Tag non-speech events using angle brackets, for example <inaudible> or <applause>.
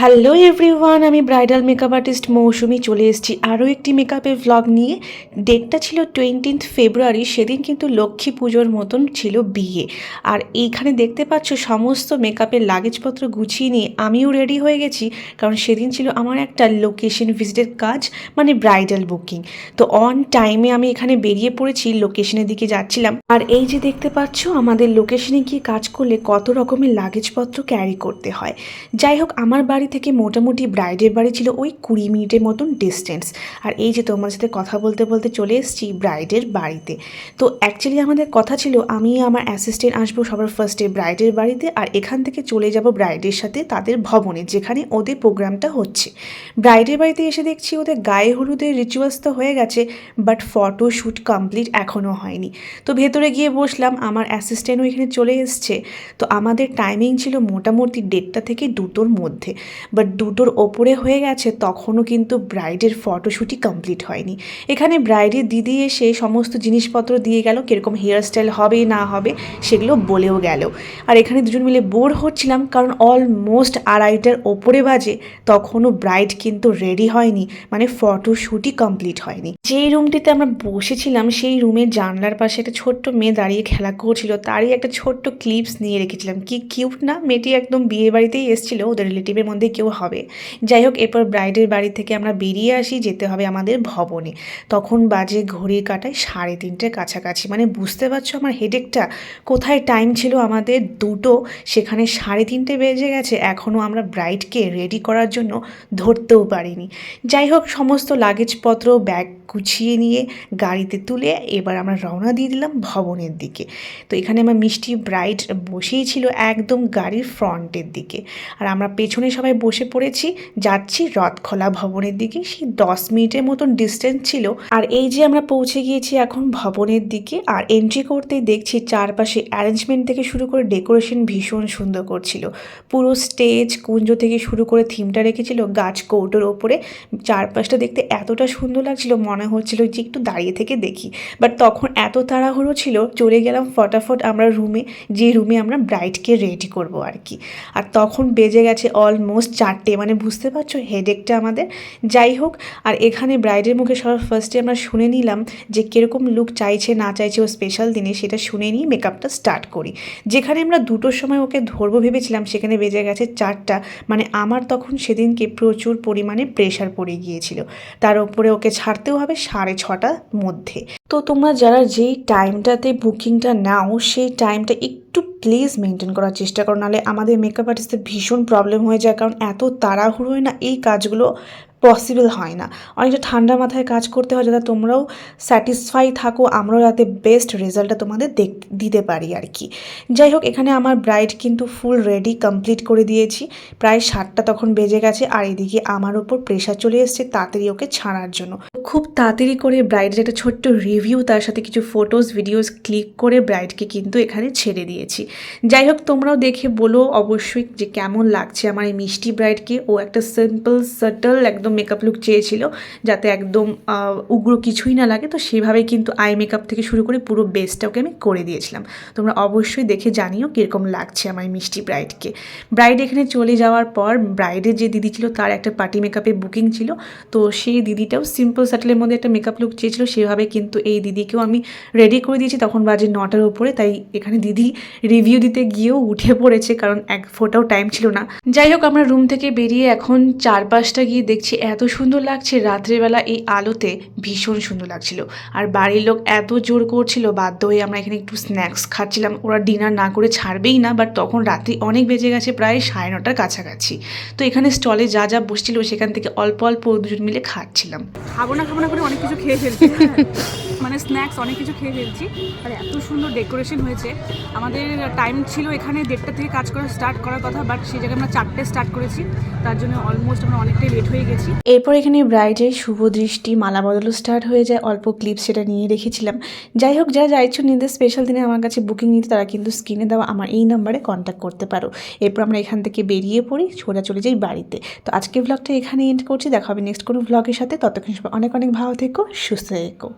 Hello everyone আমি bridal makeup artist Mousumi চলে এসেছি আরও একটি মেকআপের ভ্লগ নিয়ে। ডেটটা ছিল টোয়েন্টিন্থ ফেব্রুয়ারি সেদিন কিন্তু লক্ষ্মী পুজোর মতন ছিল বিয়ে। আর এইখানে দেখতে পাচ্ছ সমস্ত মেকআপের লাগেজপত্র গুছিয়ে নিয়ে আমিও রেডি হয়ে গেছি, কারণ সেদিন ছিল আমার একটা লোকেশন ভিজিটের কাজ মানে ব্রাইডাল বুকিং তো অন টাইমে আমি এখানে বেরিয়ে পড়েছি লোকেশনের দিকে যাচ্ছিলাম। আর এই যে দেখতে পাচ্ছ, আমাদের লোকেশনে গিয়ে কাজ করলে কত রকমের লাগেজপত্র ক্যারি করতে হয়। যাই হোক, আমার বাড়ি থেকে মোটামুটি ব্রাইডের বাড়ি ছিল ওই কুড়ি মিনিটের মতন ডিস্টেন্স আর এই যে তোমার সাথে কথা বলতে বলতে চলে এসেছি ব্রাইডের বাড়িতে। তো অ্যাকচুয়ালি আমাদের কথা ছিল, আমি আমার অ্যাসিস্ট্যান্ট আসব সবার ফার্স্টে ব্রাইডের বাড়িতে আর এখান থেকে চলে যাব ব্রাইডের সাথে তাদের ভবনে, যেখানে ওদের প্রোগ্রামটা হচ্ছে। ব্রাইডের বাড়িতে এসে দেখছি ওদের গায়ে হলুদের রিচুয়ালস তো হয়ে গেছে বাট ফটো শ্যুট কমপ্লিট এখনও হয়নি। তো ভেতরে গিয়ে বসলাম, আমার অ্যাসিস্ট্যান্টও এখানে চলে এসছে। তো আমাদের টাইমিং ছিল মোটামুটি দেড়টা থেকে দুটোর মধ্যে। বাট দুটোর ওপরে হয়ে গেছে, তখনও কিন্তু ব্রাইডের ফটোশ্যুটই কমপ্লিট হয়নি। এখানে ব্রাইডের দিদি এসে সমস্ত জিনিসপত্র দিয়ে গেল, কীরকম হেয়ার স্টাইল হবে, না হবে, সেগুলো বলেও গেল। আর এখানে দুজন মিলে বোর হচ্ছিলাম, কারণ অলমোস্ট আড়াইটার ওপরে বাজে, তখনও ব্রাইড কিন্তু রেডি হয়নি মানে ফটোশ্যুটই কমপ্লিট হয়নি। যেই রুমটিতে আমরা বসেছিলাম, সেই রুমের জানলার পাশে একটা ছোট্ট মেয়ে দাঁড়িয়ে খেলা করছিল। তারই একটা ছোট্ট ক্লিপস নিয়ে রেখেছিলাম। কি কিউট না? মেয়েটি একদম বিয়ে বাড়িতেই এসেছিল, ওদের রিলেটিভের মধ্যে কেউ হবে। যাই হোক, এরপর ব্রাইডের বাড়ি থেকে আমরা বেরিয়ে আসি, যেতে হবে আমাদের ভবনে। তখন বাজে ঘড়ির কাটায় সাড়ে তিনটের কাছাকাছি। মানে বুঝতে পারছ আমার হেডেকটা কোথায় টাইম ছিল আমাদের দুটো? সেখানে সাড়ে তিনটে বেজে গেছে। এখনও আমরা ব্রাইডকে রেডি করার জন্য ধরতেও পারিনি। যাই হোক, সমস্ত লাগেজপত্র ব্যাগ গুছিয়ে নিয়ে গাড়িতে তুলে এবার আমরা রওনা দিয়ে দিলাম ভবনের দিকে। তো এখানে আমার মিষ্টি ব্রাইড বসেই ছিল একদম গাড়ির ফ্রন্টের দিকে। আর আমরা পেছনে সবাই বসে পড়েছি, যাচ্ছি রথখোলা ভবনের দিকে, সেই দশ মিনিটের মতন ডিস্টেন্স ছিল। আর এই যে আমরা পৌঁছে গিয়েছি এখন ভবনের দিকে, আর এন্ট্রি করতেই দেখছি চারপাশে অ্যারেঞ্জমেন্ট থেকে শুরু করে ডেকোরেশন ভীষণ সুন্দর করছিল। পুরো স্টেজ কুঞ্জ থেকে শুরু করে থিমটা রেখেছিল, গাছ কৌটোর ওপরে। চারপাশটা দেখতে এতটা সুন্দর লাগছিল, মনে হচ্ছিল যে একটু দাঁড়িয়ে থেকে দেখি। বাট তখন এত তাড়াহুড়ো ছিল, চলে গেলাম ফটাফট আমরা রুমে যে রুমে আমরা ব্রাইডকে রেডি করব আর কি। আর তখন বেজে গেছে অলমোস্ট চারটে মানে বুঝতে পারছ হেডেকটা আমাদের। যাই হোক, আর এখানে ব্রাইডের মুখে সবার ফার্স্টে আমরা শুনে নিলাম যে কীরকম লুক চাইছে, না চাইছে ও স্পেশাল দিনে, সেটা শুনে নিয়ে মেকআপটা স্টার্ট করি। যেখানে আমরা দুটোর সময় ওকে ধরবো ভেবেছিলাম, সেখানে বেজে গেছে চারটা। মানে আমার তখন সেদিনকে প্রচুর পরিমাণে প্রেশার পড়ে গিয়েছিল। তার উপরে ওকে ছাড়তেও হবে সাড়ে ছটার মধ্যে। তো তোমরা যারা যেই টাইমটাতে বুকিংটা নাও, সেই টাইমটা একটু প্লিজ মেনটেন করার চেষ্টা করো। নাহলে আমাদের মেকআপ আর্টিস্টের ভীষণ প্রবলেম হয়ে যায়, কারণ এত তাড়াহুড়োয় না, এই কাজগুলো পসিবল হয় না। অনেকটা ঠান্ডা মাথায় কাজ করতে হয় যাতে তোমরাও স্যাটিসফাই থাকো, আমরাও যাতে বেস্ট রেজাল্টটা তোমাদের দেখ, দিতে পারি আর কি। যাই হোক, এখানে আমার ব্রাইড কিন্তু ফুল রেডি কমপ্লিট করে দিয়েছি। প্রায় সাতটা তখন বেজে গেছে আর এদিকে আমার ওপর প্রেশার চলে এসছে তাড়াতাড়ি ওকে ছাড়ার জন্য। খুব তাড়াতাড়ি করে ব্রাইডের একটা ছোট্ট রিভিউ তার সাথে কিছু ফটোস ভিডিওস ক্লিক করে ব্রাইডকে কিন্তু এখানে ছেড়ে দিয়েছি। যাই হোক, তোমরাও দেখে বলো অবশ্যই যে কেমন লাগছে আমার এই মিষ্টি ব্রাইডকে ও একটা সিম্পল সাটল একদম মেকআপ লুক চেয়েছিল যাতে একদম উগ্র কিছুই না লাগে। তো সেভাবেই কিন্তু আই মেকআপ থেকে শুরু করে পুরো বেসটা ওকে আমি করে দিয়েছিলাম। তোমরা অবশ্যই দেখে জানিও কীরকম লাগছে আমার মিষ্টি ব্রাইডকে ব্রাইড এখানে চলে যাওয়ার পর ব্রাইডের যে দিদি ছিল তার একটা পার্টি মেকআপের বুকিং ছিল। তো সেই দিদিটাও সিম্পল স্যাটেলের মধ্যে একটা মেকআপ লুক চেয়েছিল। সেভাবে কিন্তু এই দিদিকেও আমি রেডি করে দিয়েছি। তখন বাজে নটার উপরে, তাই এখানে দিদি রিভিউ দিতে গিয়েও উঠে পড়েছে। কারণ এক ফোটাও টাইম ছিল না। যাই হোক, আমরা রুম থেকে বেরিয়ে এখন চারপাশটা গিয়ে দেখছি। এত সুন্দর লাগছে রাত্রেবেলা এই আলোতে ভীষণ সুন্দর লাগছিল। আর বাড়ির লোক এত জোর করছিল বাধ্য হয়ে আমরা এখানে একটু স্ন্যাক্স খাচ্ছিলাম। ওরা ডিনার না করে ছাড়বেই না বাট তখন রাত্রি অনেক বেজে গেছে প্রায় সাড়ে নটার কাছাকাছি। তো এখানে স্টলে যা যা বসছিল সেখান থেকে অল্প অল্প দুজন মিলে খাচ্ছিলাম। খাব না খাব না করে অনেক কিছু খেয়ে ফেলছি। <laughs> মানে স্ন্যাক্স অনেক কিছু খেয়ে ফেলছি। আর এত সুন্দর ডেকোরেশন হয়েছে। আমাদের টাইম ছিল এখানে দেড়টা থেকে কাজ করা স্টার্ট করার কথা বাট সেই জায়গায় আমরা চারটে স্টার্ট করেছি। তার জন্য অলমোস্ট আমরা অনেকটাই লেট হয়ে গেছি। এরপর এখানে ব্রাইডের শুভ দৃষ্টি মালা বদলও স্টার্ট হয়ে যায়। অল্প ক্লিপ সেটা নিয়ে রেখেছিলাম। যাই হোক যারা যা ইচ্ছুক নিজেদের স্পেশাল দিনে আমার কাছে বুকিং নিতে, তারা কিন্তু স্ক্রিনে দেওয়া আমার এই নাম্বারে কন্ট্যাক্ট করতে পারো। এরপর আমরা এখান থেকে বেরিয়ে পড়ি, সোজা চলে যাই বাড়িতে। তো আজকের ব্লগটা এখানে এন্ড করছি। দেখা হবে নেক্সট কোনো ব্লগের সাথে। ততক্ষণ সবাই অনেক অনেক ভালো থেকো, সুস্থ থেকো।